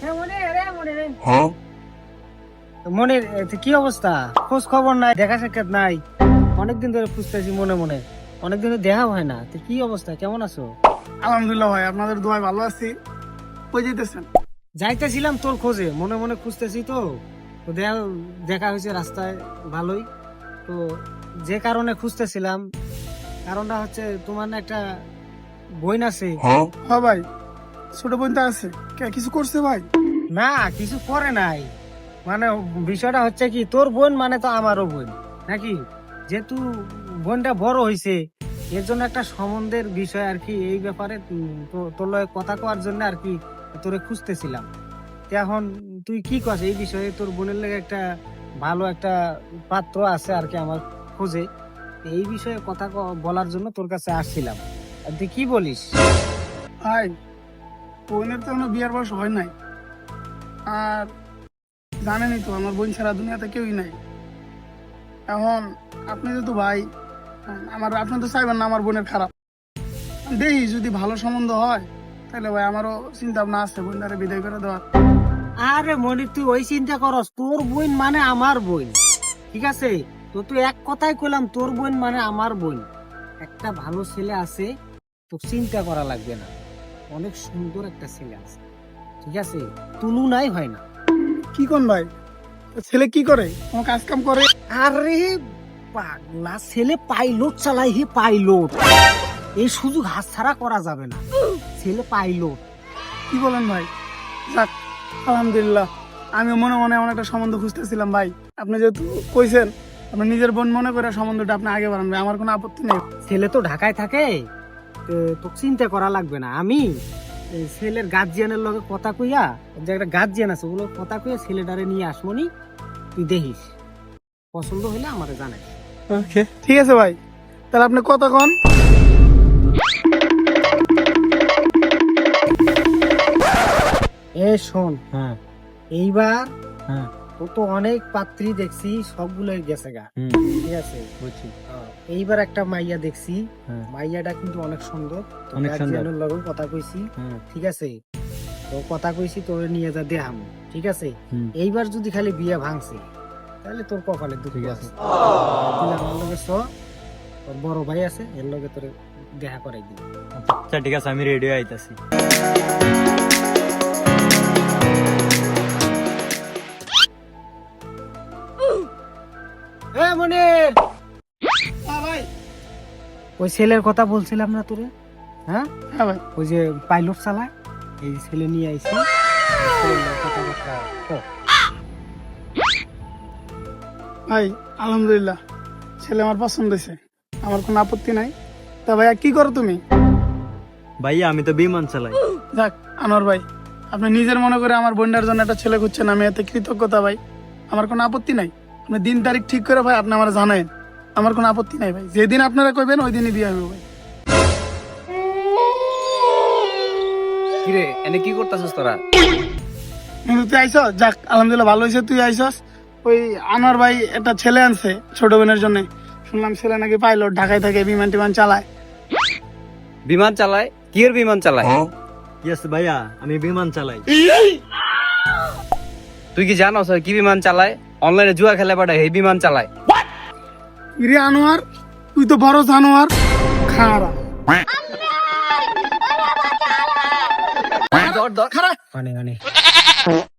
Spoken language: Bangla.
হ্যাঁ মনে মনে মনের কি অবস্থা? খোঁজ খবর নাই দেখা সাক্ষাৎ নাই। অনেকদিন ধরে খুঁজতেছি মনে মনে। অনেকদিন ধরে দেখা হয় না। তো কি অবস্থা? কেমন আছো? আলহামদুলিল্লাহ ভাই আপনাদের দোয়ায় ভালো আছি। কই যেতেছেন যাইতেছিলাম তোর খোঁজে। মনে মনে খুঁজতেছি তো। তো দেখা দেখা হয়েছে রাস্তায়। ভালোই। তো যে কারণে খুঁজতেছিলাম কারণটা হচ্ছে তোমার না একটা বইন আছে। হ্যাঁ ভাই ছোট বোন তো আছে। কে কিছু করছে ভাই? না কিছু করে নাই। মানে বিষয়টা হচ্ছে কি তোর বোন মানে তো আমারও বোন নাকি? যেহেতু বোনটা বড় হয়েছে এর জন্য একটা সম্বন্ধের বিষয় আর কি এই ব্যাপারে তোর লগে কথা কওয়ার জন্য আর কি তোরে খুঁজতেছিলাম। এখন তুই কি কস এই বিষয়ে তোর বোনের লেগে একটা ভালো একটা পাত্র আছে আর কি আমার খোঁজে। এই বিষয়ে কথা বলার জন্য তোর কাছে আসছিলাম। তুই কি বলিস? ভাই বোনের তো এখনও বিয়ার বয়স হয় নাই। আর জানেনই তো, আমার বোন ছাড়া দুনিয়াতে কেউই নাই। এখন আপনি যেহেতু ভাই, আমার আপনি তো চাইবেন না আমার বোনের খারাপ। দেখি যদি ভালো সম্বন্ধ হয়, তাহলে ভাই আমারও চিন্তা ভাবনা আছে বোনটারে বিদায় করে দেওয়ার। আরে মনির তুই ওই চিন্তা করস, তোর বোন মানে আমার বোন। ঠিক আছে? তো তুই এক কথাই কইলাম, তোর বোন মানে আমার বোন। একটা ভালো ছেলে আছে তো চিন্তা করা লাগবে না। অনেক সুন্দর একটা ছেলে আছে। ঠিক আছে? তুলনাই হয় না। কি কোন ভাই? ছেলে কি করে? কোনো কাজ কাম করে? আরে পাগলা ছেলে পাইলট চালাই হে পাইলট। এই সুযোগ হাতছাড়া করা যাবে না। ছেলে পাইলট। কি বলেন ভাই? যাক আলহামদুলিল্লাহ। আমি মনে মনে এমন একটা সম্বন্ধ খুঁজতেছিলাম ভাই। আপনি যেহেতু কইছেন আপনি নিজের বোন মনে করে সম্বন্ধটা আপনি আগে বাড়ান আমার কোনো আপত্তি নেই। ছেলে তো ঢাকায় থাকে। তো চিন্তা করা লাগবে না। আমি ছেলের গার্জিয়ানের লগে কথা কইয়া যে একটা গার্জিয়ান আছে ওগুলো কথা কইয়া ছেলেটারে নিয়ে আসমনি তুই দেখিস। পছন্দ হইলে আমারে জানাই ওকে ঠিক আছে ভাই। তাহলে আপনি কত কন। এ শোন হ্যাঁ। এইবার হ্যাঁ। ও তো অনেক পাত্রী দেখছি সবগুলোই গেছে গা। ঠিক আছে? বুঝছি। এইবার একটা মাইয়া দেখছি। হ্যাঁ। মাইয়াটা কিন্তু অনেক সুন্দর। অনেক সুন্দর। লগেও কথা কইছি। হ্যাঁ। ঠিক আছে? তো কথা কইছি তোরে নিয়ে যা দেহাম ঠিক আছে? এইবার যদি খালি বিয়ে ভাঙছে তাহলে তোর কপালে দুঃখ আছে। আমার লগে চ তোর বড় ভাই আছে এর লগে তোরে দেখা করাই দিবি। আচ্ছা ঠিক আছে আমি রেডিও আইতাছি। ওই ছেলের কথা বলছিলাম না তোরে? হ্যাঁ? হ্যাঁ ভাই। ওই যে পাইলট চালায় এই ছেলে নিয়ে আইছি। ভাই আলহামদুলিল্লাহ ছেলে আমার পছন্দ হয়েছে। আমার কোনো আপত্তি নাই। তা ভাইয়া কি করো তুমি? ভাইয়া আমি তো বিমান চালাই। যাক আনোয়ার ভাই আপনি নিজের মনে করে আমার বোনটার জন্য একটা ছেলে খুঁজছেন আমি এতে কৃতজ্ঞতা ভাই। আমার কোনো আপত্তি নাই। আপনি দিন তারিখ ঠিক করে ভাই আপনি আমার জানায়েন। আমার কোনো আপত্তি নাই ভাই। যেদিন আপনারা কইবেন ওই দিনই বিয়ে হবে ভাই। কিরে এনে কি করতেছিস তোরা? কিন্তু তুই আইসস যাক আলহামদুলিল্লাহ ভালো হয়েছে তুই আইসস। ওই আনোয়ার ভাই একটা ছেলে আনছে ছোট বোনের জন্য। শুনলাম ছেলে নাকি পাইলট ঢাকায় থাকে বিমান টিমান চালায়। বিমান চালায়? কি এর বিমান চালায়? ইয়েস ভাইয়া আমি বিমান চালাই। তুই কি জানো কি বিমান চালায়? অনলাইনে জুয়া খেলে পাঠায় এই বিমান চালায়। ইরে আনোয়ার তুই তো বড় জানোয়ার। খারা ধর ধর খারা মানে মানে